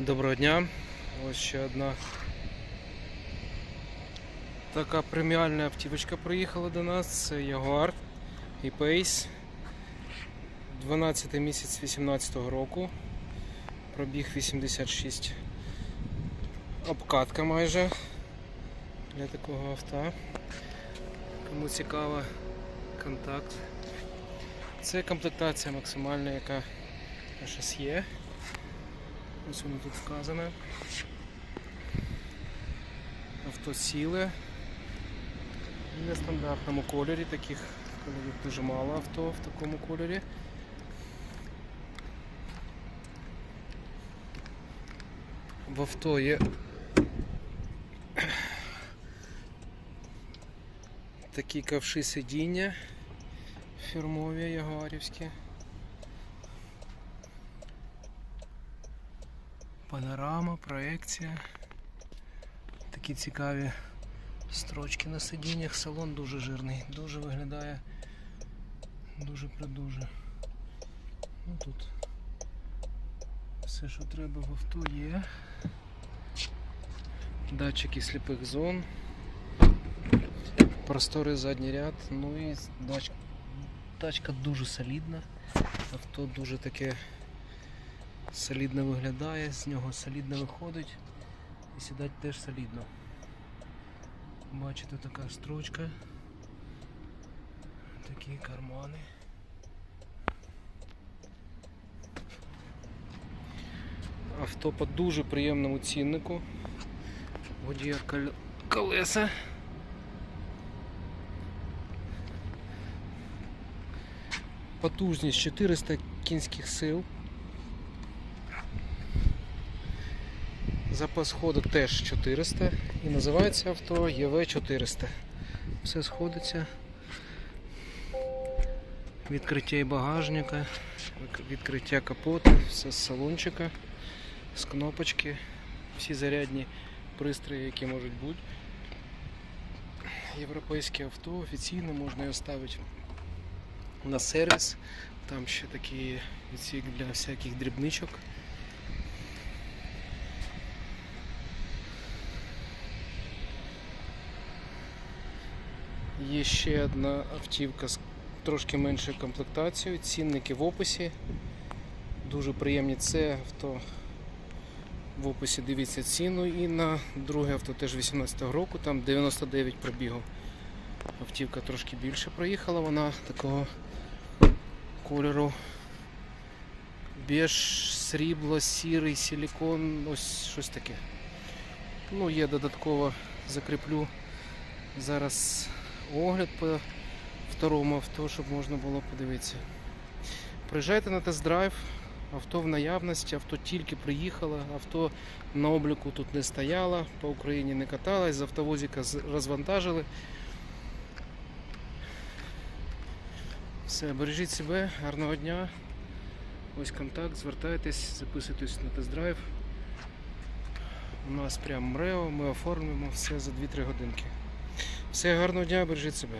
Доброго дня. Ось ще одна така преміальна автівочка приїхала до нас. Це Jaguar і Pace. 12 місяць 18 року. Пробіг 86. Обкатка майже для такого авто. Кому цікаво, контакт. Це комплектація максимальна, яка зараз є. Ось воно тут вказано. Авто сіле. В нестандартному кольорі, таких кольорів дуже мало авто в такому кольорі. В авто є такі ковши сидіння фірмові ягуарівські. Панорама, проекція. Такі цікаві строчки на сидіннях. Салон дуже жирний, дуже виглядає дуже придуже. Ну тут все, що треба в авто є. Датчики сліпих зон. Просторий задній ряд, ну і тачка дуже солідна. Авто дуже таке солідно виглядає, з нього солідно виходить і сідати теж солідно. Бачите, така строчка, такі кармани. Авто по дуже приємному ціннику. Водія кол- колеса. Потужність 400 кінських сил. Запас ходу теж 400 і називається авто ЄВ400. Все сходиться. Відкриття і багажника, відкриття капоту, все з салончика, з кнопочки, всі зарядні пристрої, які можуть бути. Європейське авто офіційно можна його ставити на сервіс. Там ще такий відсік для всяких дрібничок. Є ще одна автівка з трошки меншою комплектацією. Цінники в описі. Дуже приємні це авто. В описі дивіться ціну і на друге авто теж 18-го року, там 99 пробігу. Автівка трошки більше проїхала, вона такого кольору. Біж, срібло, сірий, силікон, ось щось таке. Ну, є додатково закріплю зараз огляд по второму авто, щоб можна було подивитися. Приїжджайте на тест-драйв, авто в наявності, авто тільки приїхало, авто на обліку тут не стояло, по Україні не каталось, з автовозика розвантажили. Все, бережіть себе, гарного дня. Ось контакт, звертайтесь, записуйтесь на тест-драйв. У нас прям МРЕО, ми оформимо все за 2-3 годинки. Все, гарного дня, бережіть себе.